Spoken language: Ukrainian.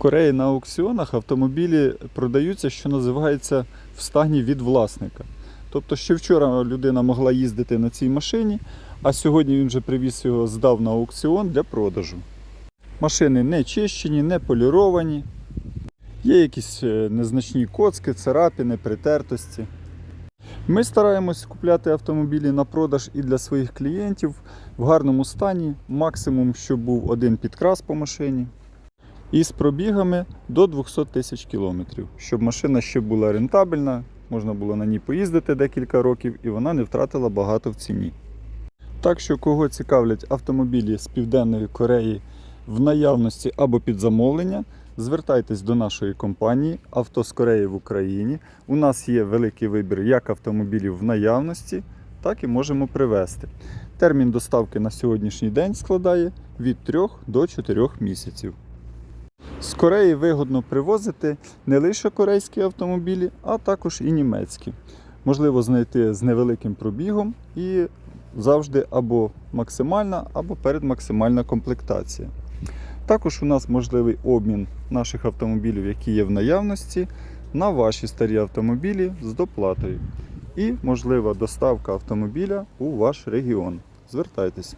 Кореї на аукціонах автомобілі продаються, що називається в стані від власника. Тобто, ще вчора людина могла їздити на цій машині, а сьогодні він вже привіз його, здав на аукціон для продажу. Машини не чищені, не поліровані. Є якісь е, незначні коцки, царапини, притертості. Ми стараємось купляти автомобілі на продаж і для своїх клієнтів в гарному стані, максимум, щоб був один підкрас по машині. І з пробігами до 200 тисяч кілометрів, щоб машина ще була рентабельна, можна було на ній поїздити декілька років і вона не втратила багато в ціні. Так що, кого цікавлять автомобілі з Південної Кореї в наявності або під замовлення, звертайтесь до нашої компанії Авто з Кореї в Україні. У нас є великий вибір як автомобілів в наявності, так і можемо привезти. Термін доставки на сьогоднішній день складає від 3 до 4 місяців. З Кореї вигодно привозити не лише корейські автомобілі, а також і німецькі. Можливо знайти з невеликим пробігом і завжди або максимальна, або передмаксимальна комплектація. Також у нас можливий обмін наших автомобілів, які є в наявності, на ваші старі автомобілі з доплатою. І можлива доставка автомобіля у ваш регіон. Звертайтесь.